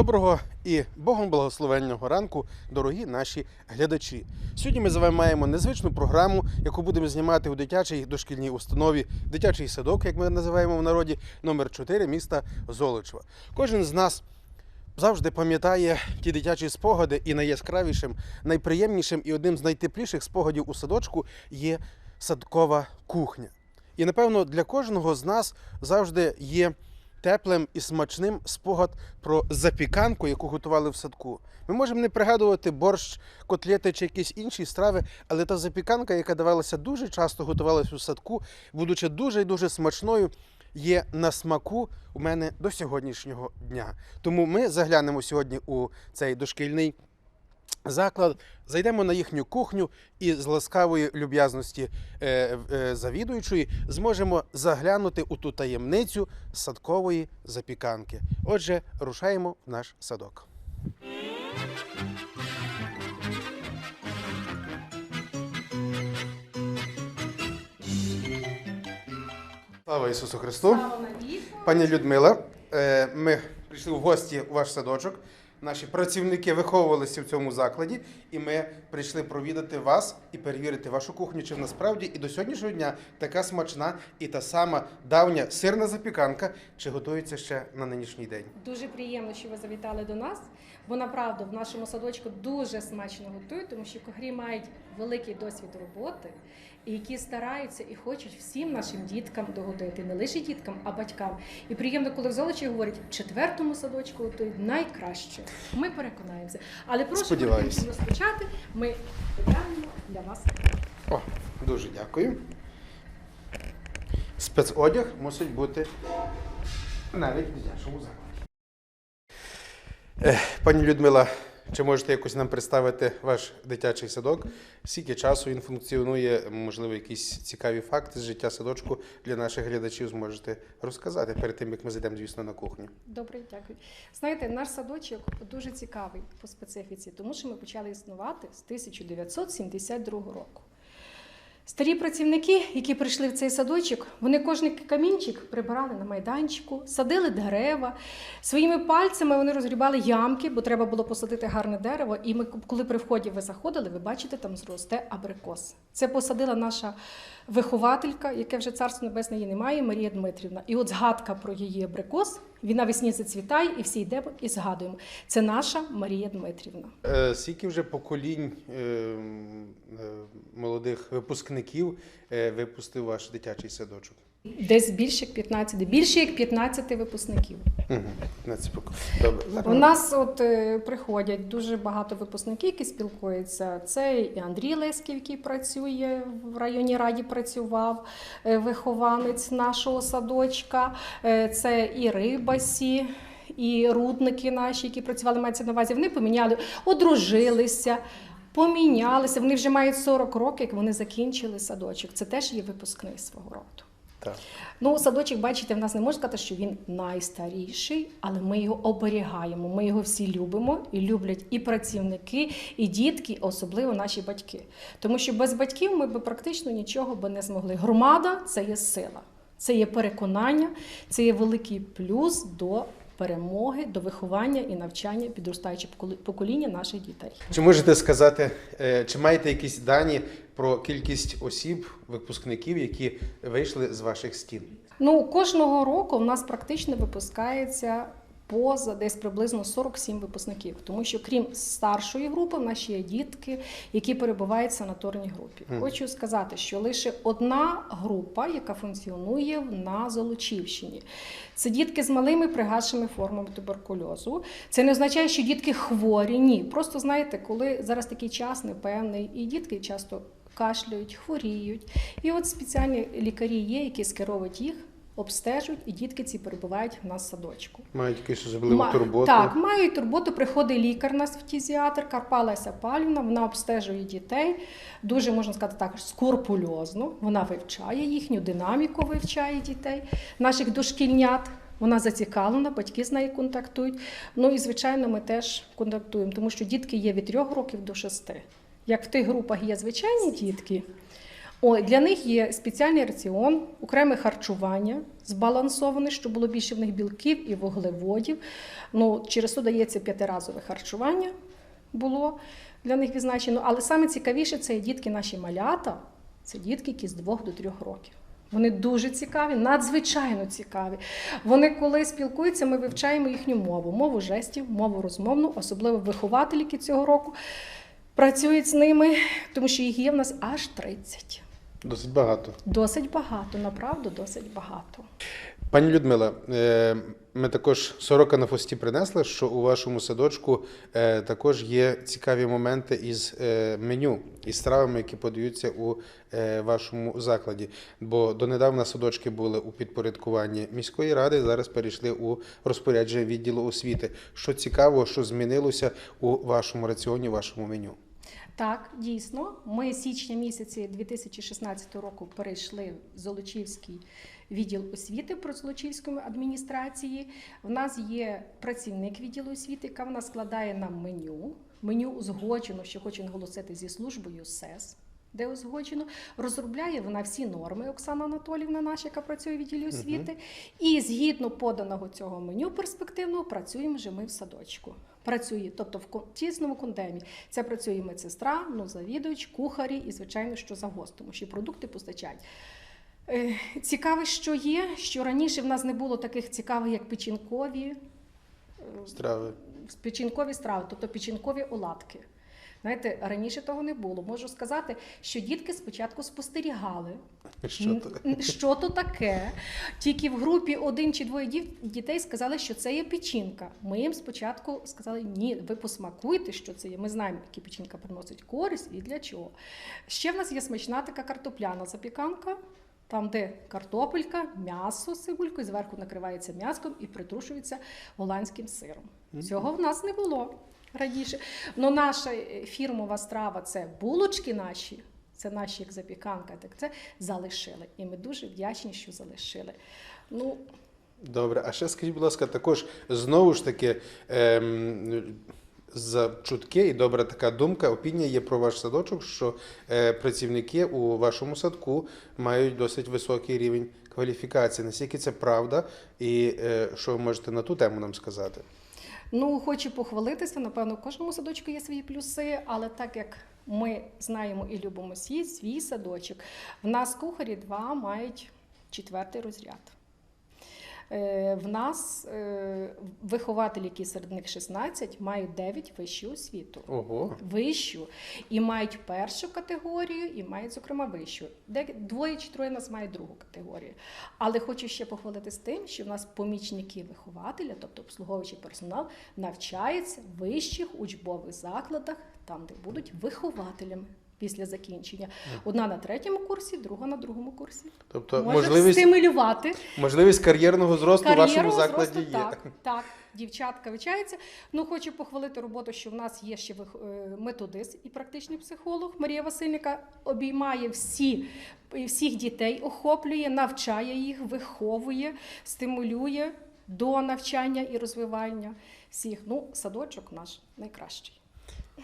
Доброго і Богом благословенного ранку, дорогі наші глядачі. Сьогодні ми з вами маємо незвичну програму, яку будемо знімати у дитячій дошкільній установі, дитячий садок, як ми називаємо в народі, номер 4 міста Золочева. Кожен з нас завжди пам'ятає ті дитячі спогади, і найяскравішим, найприємнішим і одним з найтепліших спогадів у садочку є садкова кухня. І напевно для кожного з нас завжди є теплим і смачним спогад про запіканку, яку готували в садку. Ми можемо не пригадувати борщ, котлети чи якісь інші страви, але та запіканка, яка давалася дуже часто, готувалася у садку, будучи дуже і дуже смачною, є на смаку у мене до сьогоднішнього дня. Тому ми заглянемо сьогодні у цей дошкільний заклад, зайдемо на їхню кухню і з ласкавої люб'язності е, е, завідуючої зможемо заглянути у ту таємницю садкової запіканки. Отже, рушаємо в наш садок. Слава Ісусу Христу! Пані Людмила, е, ми прийшли в гості у ваш садочок. Наші працівники виховувалися в цьому закладі, і ми прийшли провідати вас і перевірити вашу кухню, чи насправді і до сьогоднішнього дня така смачна і та сама давня сирна запіканка, чи готується ще на нинішній день. Дуже приємно, що ви завітали до нас, бо направду в нашому садочку дуже смачно готують, тому що кухарі мають великий досвід роботи, які стараються і хочуть всім нашим діткам догодити, не лише діткам, а батькам. І приємно, коли в Золочі говорять, в четвертому садочку готують найкраще. Ми переконаємося. Але прошу розпочати, ми підтягнемо для вас. О, дуже дякую. Спецодяг мусить бути навіть в дитячому закладі. Пані Людмила, чи можете якось нам представити ваш дитячий садок? Скільки часу він функціонує? Можливо, якісь цікаві факти з життя садочку для наших глядачів зможете розказати перед тим, як ми зайдемо, звісно, на кухню. Добре, дякую. Знаєте, наш садочок дуже цікавий по специфіці, тому що ми почали існувати з 1972 року. Старі працівники, які прийшли в цей садочок, вони кожен камінчик прибирали на майданчику, садили дерева. Своїми пальцями вони розгрібали ямки, бо треба було посадити гарне дерево. І ми, коли при вході ви заходили, ви бачите, там зросте абрикос. Це посадила наша вихователька, яке вже царство небесне її немає, Марія Дмитрівна. І от згадка про її абрикос, він навесні зацвітає, і всі йдемо і згадуємо. Це наша Марія Дмитрівна. Е, Скільки вже поколінь е, е, молодих випускників випустив ваш дитячий садочок? Десь більше як 15, більше як 15 випускників. Угу. 15 поколінь. Добре. У нас от е, приходять дуже багато випускників, які спілкуються. Це і Андрій Леськів, який працює в районній раді, працював е, вихованець нашого садочка. Е, Це і Рибасі. І рудники наші, які працювали, мається на увазі, вони поміняли, одружилися, помінялися. Вони вже мають 40 років, як вони закінчили садочок. Це теж є випускний свого роду. Так. Ну, садочок, бачите, в нас не можна сказати, що він найстаріший, але ми його оберігаємо. Ми його всі любимо і люблять і працівники, і дітки, особливо наші батьки. Тому що без батьків ми би практично нічого би не змогли. Громада це є сила, це є переконання, це є великий плюс до перемоги, до виховання і навчання підростаючого поколі- покоління наших дітей. Чи можете сказати, е, чи маєте якісь дані про кількість осіб, випускників, які вийшли з ваших стін? Ну, кожного року в нас практично випускається поза десь приблизно 47 випускників, тому що крім старшої групи, в нас ще є дітки, які перебувають в санаторній групі. Мгм. Хочу сказати, що лише одна група, яка функціонує на Золочівщині. Це дітки з малими пригадшими формами туберкульозу. Це не означає, що дітки хворі. Ні. Просто знаєте, коли зараз такий час непевний, і дітки часто кашляють, хворіють. І от спеціальні лікарі є, які скеровують їх, обстежують, і дітки ці перебувають в нас в садочку. Мають якусь особливу Ма- турботу? Так, мають турботу. Приходить лікар, у нас фтізіатр, Карпа Леся Палівна, вона обстежує дітей. Дуже можна сказати так, скрупульозно. Вона вивчає їхню динаміку, вивчає дітей, наших дошкільнят. Вона зацікавлена, батьки з нею контактують. Ну і звичайно, ми теж контактуємо, тому що дітки є від 3 років до 6. Як в тих групах є звичайні дітки, для них є спеціальний раціон, окреме харчування, збалансоване, щоб було більше в них білків і вуглеводів. Ну, через то дається п'ятиразове харчування було для них відзначено. Але саме цікавіше це є дітки наші малята, це дітки, які з 2 до 3 років. Вони дуже цікаві, надзвичайно цікаві. Вони, коли спілкуються, ми вивчаємо їхню мову, мову жестів, мову розмовну, особливо вихователі, які цього року працюють з ними, тому що їх є в нас аж 30. Досить багато. Досить багато, направду досить багато. Пані Людмила, е, ми також сорока на фості принесли, що у вашому садочку е, також є цікаві моменти із е, меню, із стравами, які подаються у вашому закладі. Бо донедавна садочки були у підпорядкуванні міської ради, зараз перейшли у розпорядження відділу освіти. Що цікаво, що змінилося у вашому раціоні, вашому меню? Так, дійсно, ми січня місяці 2016 року перейшли в Золочівський відділ освіти про Золочівської адміністрації. В нас є працівник відділу освіти, яка вона складає нам меню. Меню узгоджено, що хочу наголосити зі службою СЕС. Де узгоджено, розробляє вона всі норми Оксана Анатолівна, наша, яка працює в відділі освіти. І згідно поданого цього меню перспективного працюємо вже ми в садочку. Працює, тобто в тісному кондемі. Це працює медсестра, ну, завідувач, кухарі і, звичайно, що за тому що продукти постачають. Е, Цікаве, що є, що раніше в нас не було таких цікавих, як печінкові, е, Страви. печінкові страви, тобто печінкові оладки. Знаєте, раніше того не було. Можу сказати, що дітки спочатку спостерігали, Що то? Що то таке. Тільки в групі один чи двоє дітей сказали, що це є печінка. Ми їм спочатку сказали, ні, ви посмакуйте, що це є. Ми знаємо, які печінка приносить користь і для чого. Ще в нас є смачна така картопляна запіканка. Там, де картопелька, м'ясо з цибулькою, зверху накривається м'яском і притрушується голландським сиром. Цього в нас не було раніше. Ну, наша фірмова страва це булочки наші, це наші як запіканка, так це залишили. І ми дуже вдячні, що залишили. Ну, Добре, а ще скажіть, будь ласка, також знову ж таки ем, за чутки і добра така думка, опінія є про ваш садочок, що е, працівники у вашому садку мають досить високий рівень кваліфікації. Наскільки це правда, і е, що ви можете на ту тему нам сказати? Ну, хочу похвалитися. Напевно, в кожному садочку є свої плюси, але так як ми знаємо і любимо свій, свій садочок, в нас кухарі два мають четвертий розряд. Е, В нас е, вихователі, які серед них 16, мають 9 вищу освіту. Ого. Вищу і мають першу категорію, і мають, зокрема, вищу. Двоє чи троє нас мають другу категорію. Але хочу ще похвалити з тим, що в нас помічники вихователя, тобто обслуговуючий персонал, навчаються в вищих учбових закладах, там, де будуть вихователями після закінчення. Одна на третьому курсі, друга на другому курсі. Тобто Може можливість, стимулювати можливість кар'єрного зросту в вашому закладі зросту, є. Так, так, дівчатка вивчаються. Ну, хочу похвалити роботу, що в нас є ще е, методист і практичний психолог Марія Васильника обіймає всі, всіх дітей, охоплює, навчає їх, виховує, стимулює до навчання і розвивання всіх. Ну, садочок наш найкращий.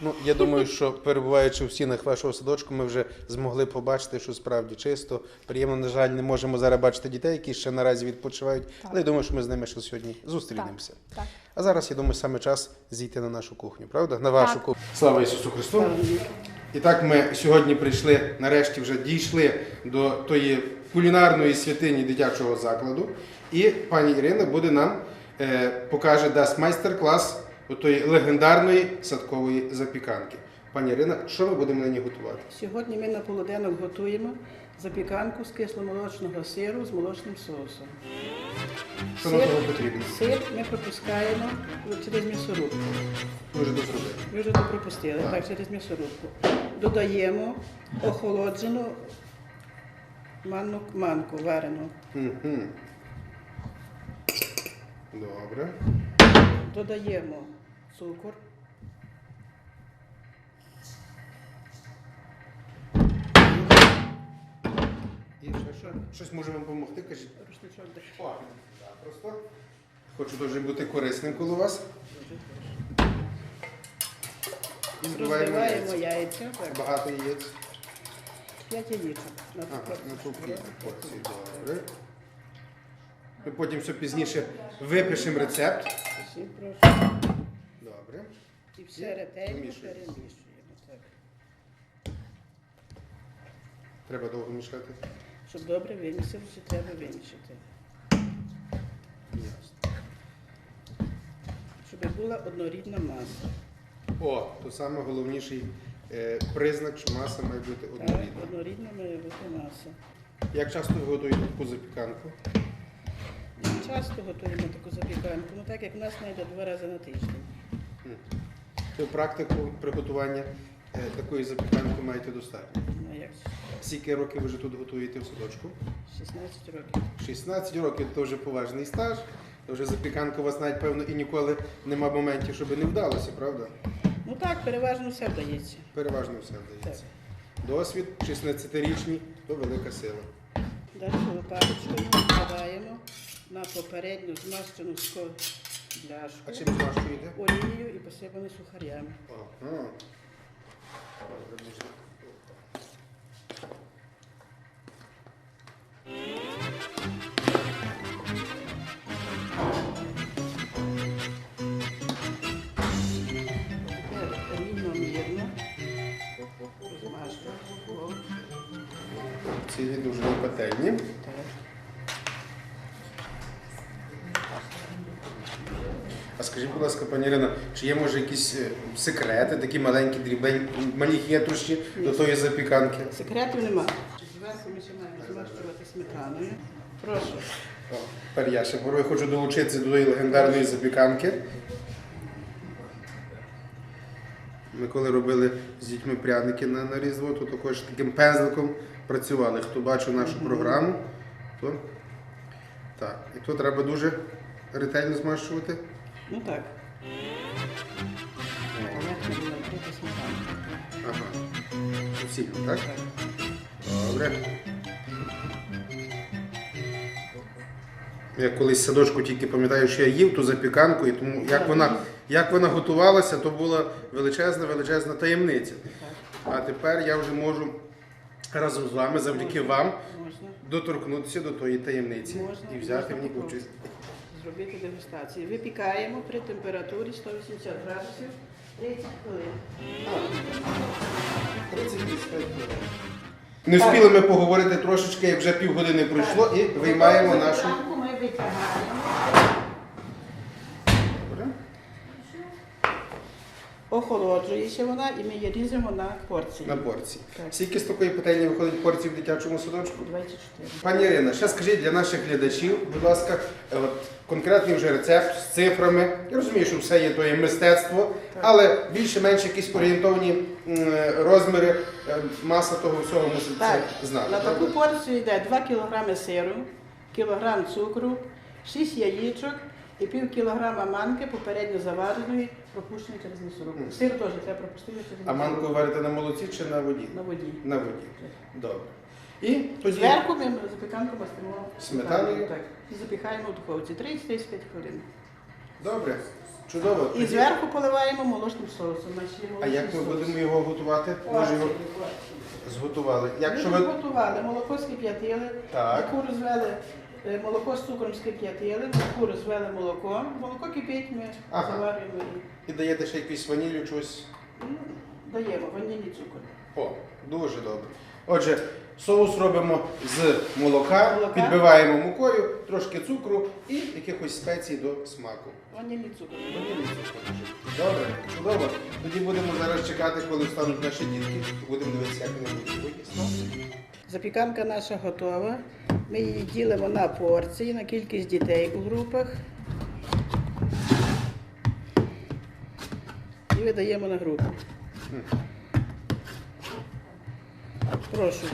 Ну, я думаю, що перебуваючи в стінах вашого садочку, ми вже змогли побачити, що справді чисто. Приємно, на жаль, не можемо зараз бачити дітей, які ще наразі відпочивають. Так. Але я думаю, що ми з ними ще сьогодні зустрінемося. Так. А зараз я думаю, саме час зійти на нашу кухню, правда? На вашу Так. кухню. Слава Ісусу Христу! І так ми сьогодні прийшли, нарешті вже дійшли до тої кулінарної святині дитячого закладу. І пані Ірина буде нам е, покаже, дасть майстер-клас тої легендарної садкової запіканки. Пані Ірина, що ми будемо на ній готувати? Сьогодні ми на полуденок готуємо запіканку з кисломолочного сиру з молочним соусом. Що нам того потрібно? Сир ми пропускаємо через м'ясорубку. Ви вже дозробили. Ви вже то пропустили, так, через м'ясорубку. Додаємо охолоджену манну, манку варену. Добре. Додаємо цукор. І ще що? Щось може вам допомогти, кажіть. О, так, просто. Хочу дуже бути корисним коло вас. І збиваємо Розбиваємо яйця. яйця. Так. Багато яєць. П'ять яєчок. На порцію. порцію, добре. Ми потім все пізніше випишемо рецепт. Всі прошу. Добре. І все ретельно перемішуємо. Так. Треба довго мішати. Щоб добре вимісилося, треба вимішати. Ясно. Щоб була однорідна маса. О, то саме головніший е, признак, що маса має бути Так, однорідна. однорідна має бути маса. Як часто ви готуєте таку запіканку? Часто готуємо таку запіканку, ну так як в нас знайде два рази на тиждень. Ви практику приготування е, такої запіканки маєте достатньо. Ну як Скільки років ви вже тут готуєте в садочку? 16 років. 16 років то вже поважний стаж. То вже запіканка у вас навіть певно і ніколи нема моментів, щоб не вдалося, правда? Ну так, переважно все вдається. Переважно все вдається. Досвід 16-річний то велика сила. Далі лопаточкою викладаємо на попередньо змащену ско А чим змащуєте? олією і посипану сухарями. Ага. Ці дуже пательні. Скажіть, будь ласка, пані Ірина, чи є може якісь е, секрети, такі маленькі дрібень, малі хитрощі до тої запіканки? Секретів нема. Зверху ми ще маємо змащувати сметаною. Прошу. О, Тепер я ще порой хочу долучитися до тої легендарної запіканки. Ми коли робили з дітьми пряники на, на Різдво, то також таким пензликом працювали. Хто бачив нашу програму, то так. І то треба дуже ретельно змащувати. Ну так. Ага. Сильно, так? Добре. Я колись садочку тільки пам'ятаю, що я їв ту запіканку, і тому як вона, як вона готувалася, то була величезна, величезна таємниця. А тепер я вже можу разом з вами, завдяки вам, доторкнутися до тої таємниці і взяти в ній участь. Зробити дегустацію. Випікаємо при температурі 180 градусів 30 хвилин. 30 Не встигли ми поговорити трошечки, як вже півгодини пройшло, і виймаємо нашу. Ми витягаємо. Добре. Охолоджується вона і ми її різемо на порції. На порції. Так. Скільки з такої пательні виходить порцій в дитячому садочку? 24. Пані Ірина, ще скажіть для наших глядачів, будь ласка, е, от, конкретний вже рецепт з цифрами. Я розумію, що все є то є мистецтво, але більше-менш якісь орієнтовні розміри, е, маса того всього мусить Так, це знати. на таку порцію йде 2 кг сиру, кілограм цукру, 6 яєчок і пів кілограма манки попередньо завареної, пропущеної через м'ясорубку. Мгм. Сир теж треба пропустити через А манку м'ясорубку. варите на молоці чи на воді? на воді. На воді. Добре. І тоді Зверху ми запіканку мастимо Сметаною? Так. І запікаємо в духовці 30-35 хвилин. добре, чудово. І Тоді- зверху поливаємо молочним соусом. Наші А як ми будемо його готувати? Ми ж його зготували. Якщо Ми ви готували, молоко скип'ятили, Так. муку розвели, молоко з цукром скип'ятили, муку розвели молоком, молоко кипить, ми Ага. заварюємо і і даєте ще якусь ванілю, щось. ну, даємо ванільний цукор. О, дуже добре. Отже, соус робимо з молока, Молока. підбиваємо мукою, трошки цукру і якихось спецій до смаку. Ванільний цукор. Ванільний цукор. Добре, чудово. Тоді будемо зараз чекати, коли встануть наші дітки. Будемо дивитися, як вони будуть їсти. Запіканка наша готова. Ми її ділимо на порції, на кількість дітей у групах. І видаємо на групу. Прошу.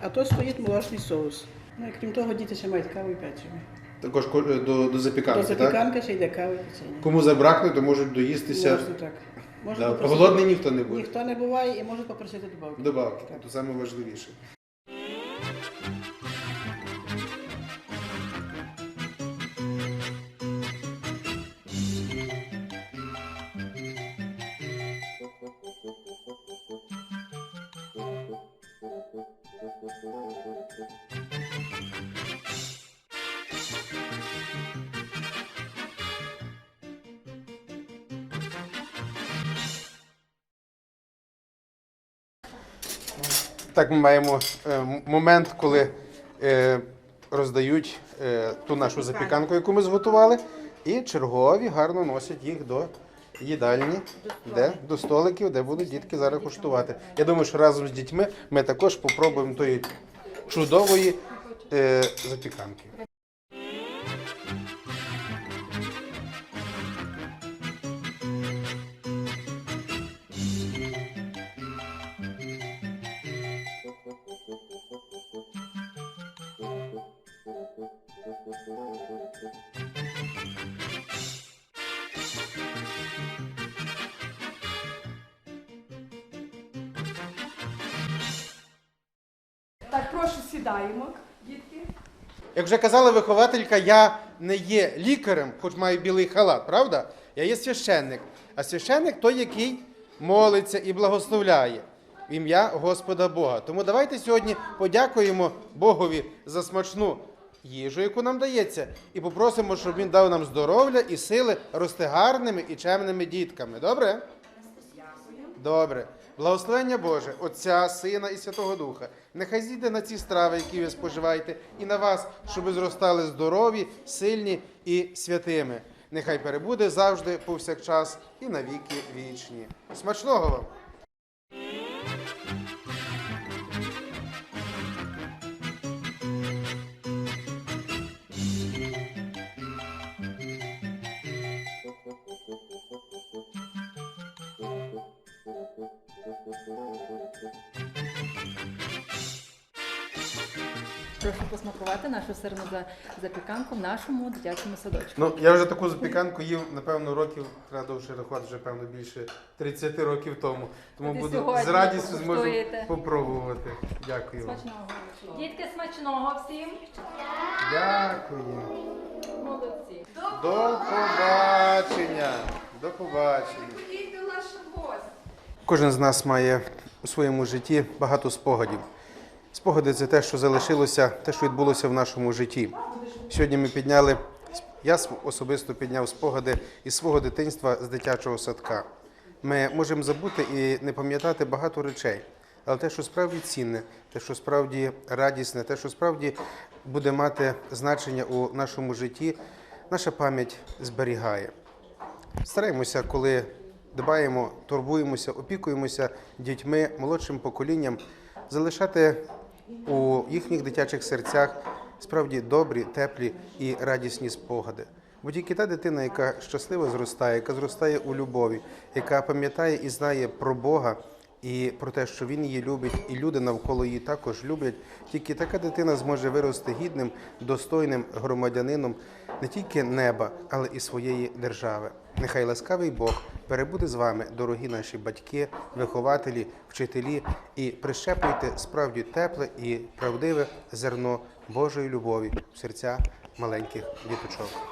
А то стоїть молочний соус. Ну, і крім того, діти ще мають каву і печиво. Також е, до, до запіканки, До так? ще йде кава і печення. Кому забракне, то можуть доїстися. Можна так. Можна Да, Голодний ніхто не буде. Ніхто не буває і може попросити добавки. Добавки, Так. то саме Так, ми маємо е, момент, коли е, роздають е, ту нашу запіканку, яку ми зготували, і чергові гарно носять їх до їдальні, де до столиків, де будуть дітки зараз куштувати. Я думаю, що разом з дітьми ми також попробуємо тої чудової запіканки. Так, прошу сідаємо, дітки. Як вже казала вихователька, я не є лікарем, хоч маю білий халат, правда? Я є священник. А священник той, який молиться і благословляє в ім'я Господа Бога. Тому давайте сьогодні подякуємо Богові за смачну їжу, яку нам дається, і попросимо, щоб він дав нам здоров'я і сили рости гарними і чемними дітками. Добре? Добре. Благословення Боже, Отця, Сина і Святого Духа. Нехай зійде на ці страви, які ви споживаєте, і на вас, щоб ви зростали здорові, сильні і святими. Нехай перебуде завжди, повсякчас і на віки вічні. Смачного вам! Прошу посмакувати нашу сирну за- запіканку в нашому дитячому садочку. Ну, я вже таку запіканку їв, напевно, років, треба довше рахувати, вже певно більше 30 років тому. Тому і буду сьогодні з радістю зможу покуштуєте. попробувати. Дякую вам. Смачного. Дітки, смачного всім. Дякую. Молодці. До побачення. До побачення. Кожен з нас має у своєму житті багато спогадів. Спогади це те, що залишилося, те, що відбулося в нашому житті. Сьогодні ми підняли, я особисто підняв спогади із свого дитинства з дитячого садка. Ми можемо забути і не пам'ятати багато речей, але те, що справді цінне, те, що справді радісне, те, що справді буде мати значення у нашому житті, наша пам'ять зберігає. Стараємося, коли дбаємо, турбуємося, опікуємося дітьми, молодшим поколінням, залишати у їхніх дитячих серцях справді добрі, теплі і радісні спогади. Бо тільки та дитина, яка щасливо зростає, яка зростає у любові, яка пам'ятає і знає про Бога і про те, що Він її любить, і люди навколо її також люблять, тільки така дитина зможе вирости гідним, достойним громадянином не тільки неба, але і своєї держави. Нехай ласкавий Бог перебуде з вами, дорогі наші батьки, вихователі, вчителі, і прищеплюйте справді тепле і правдиве зерно Божої любові в серця маленьких діточок.